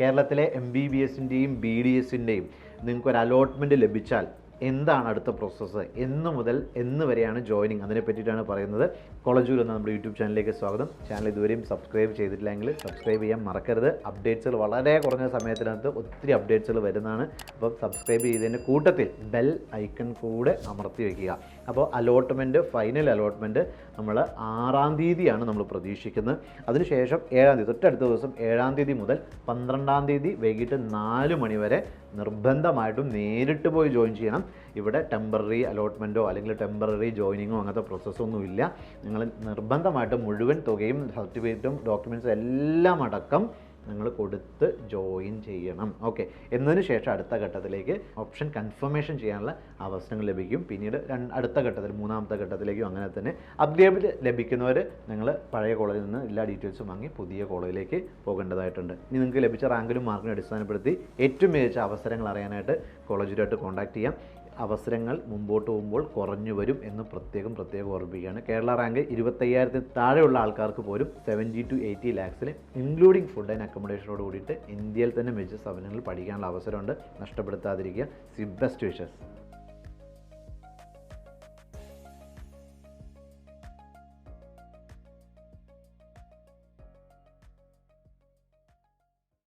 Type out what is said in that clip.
കേരളത്തിലെ M B B എസിന്റെയും B D എസിന്റെയും നിങ്ങൾക്ക് ഒരു അലോട്ട്മെന്റ് ലഭിച്ചാൽ എന്താണ് അടുത്ത പ്രോസസ്സ് എന്ന് മുതൽ എന്ന് വരെയാണ് ജോയിനിങ് അതിനെ പറ്റിയിട്ടാണ് പറയുന്നത്. കോളേജൂർ എന്ന നമ്മുടെ യൂട്യൂബ് ചാനലിലേക്ക് സ്വാഗതം. ചാനൽ ഇതുവരെയും സബ്സ്ക്രൈബ് ചെയ്തിട്ടില്ലെങ്കിൽ സബ്സ്ക്രൈബ് ചെയ്യാൻ മറക്കരുത്. അപ്ഡേറ്റ്സുകൾ വളരെ കുറഞ്ഞ സമയത്തിനകത്ത് ഒത്തിരി അപ്ഡേറ്റ്സുകൾ വരുന്നതാണ്. അപ്പോൾ സബ്സ്ക്രൈബ് ചെയ്തതിന്റെ കൂട്ടത്തിൽ ബെൽ ഐക്കൺ കൂടെ അമർത്തി വയ്ക്കുക അപ്പോൾ അലോട്ട്മെന്റ് ഫൈനൽ അലോട്ട്മെന്റ് നമ്മൾ ആറാം തീയതിയാണ് നമ്മൾ പ്രതീക്ഷിക്കുന്നത്. അതിനുശേഷം ഏഴാം തീയതി തൊട്ടടുത്ത ദിവസം ഏഴാം തീയതി മുതൽ പന്ത്രണ്ടാം തീയതി വൈകിട്ട് നാല് മണി വരെ നിർബന്ധമായിട്ടും നേരിട്ട് പോയി ജോയിൻ ചെയ്യണം. ഇവിടെ ടെമ്പററി അലോട്ട്മെന്റോ അല്ലെങ്കിൽ ടെമ്പററി ജോയിനിങ്ങോ അങ്ങനത്തെ പ്രോസസ്സൊന്നുമില്ല നിങ്ങൾ നിർബന്ധമായിട്ടും മുഴുവൻ തുകയും സർട്ടിഫിക്കറ്റും ഡോക്യുമെന്റ്സും എല്ലാം അടക്കം നിങ്ങൾ കൊടുത്ത് ജോയിൻ ചെയ്യണം. ഓക്കെ എന്നതിന് ശേഷം അടുത്ത ഘട്ടത്തിലേക്ക് ഓപ്ഷൻ കൺഫർമേഷൻ ചെയ്യാനുള്ള അവസരങ്ങൾ ലഭിക്കും. പിന്നീട് അടുത്ത ഘട്ടത്തിൽ മൂന്നാമത്തെ ഘട്ടത്തിലേക്കും അങ്ങനെ തന്നെ അപ്ഗ്രേഡ് ലഭിക്കുന്നവർ നിങ്ങൾ പഴയ കോളേജിൽ നിന്ന് എല്ലാ ഡീറ്റെയിൽസും വാങ്ങി പുതിയ കോളേജിലേക്ക് പോകേണ്ടതായിട്ടുണ്ട്. ഇനി നിങ്ങൾക്ക് ലഭിച്ച റാങ്കിലും മാർക്കിനും അടിസ്ഥാനപ്പെടുത്തി ഏറ്റവും മികച്ച അവസരങ്ങൾ അറിയാനായിട്ട് കോളേജുമായിട്ട് കോൺടാക്ട് ചെയ്യാം. അവസരങ്ങൾ മുമ്പോട്ട് പോകുമ്പോൾ കുറഞ്ഞു വരും എന്ന് പ്രത്യേകം പ്രത്യേകം ഓർമ്മിപ്പിക്കുകയാണ്. കേരള റാങ്ക് ഇരുപത്തയ്യായിരത്തിന് താഴെയുള്ള ആൾക്കാർക്ക് പോലും സെവന്റി ടു എയ്റ്റി ലാക്സിൽ ഇൻക്ലൂഡിങ് ഫുഡ് ആൻഡ് അക്കോമഡേഷനോട് കൂടിയിട്ട് ഇന്ത്യയിൽ തന്നെ മികച്ച സ്ഥാപനങ്ങളിൽ പഠിക്കാനുള്ള അവസരമുണ്ട്. നഷ്ടപ്പെടുത്താതിരിക്കുക. C best wishes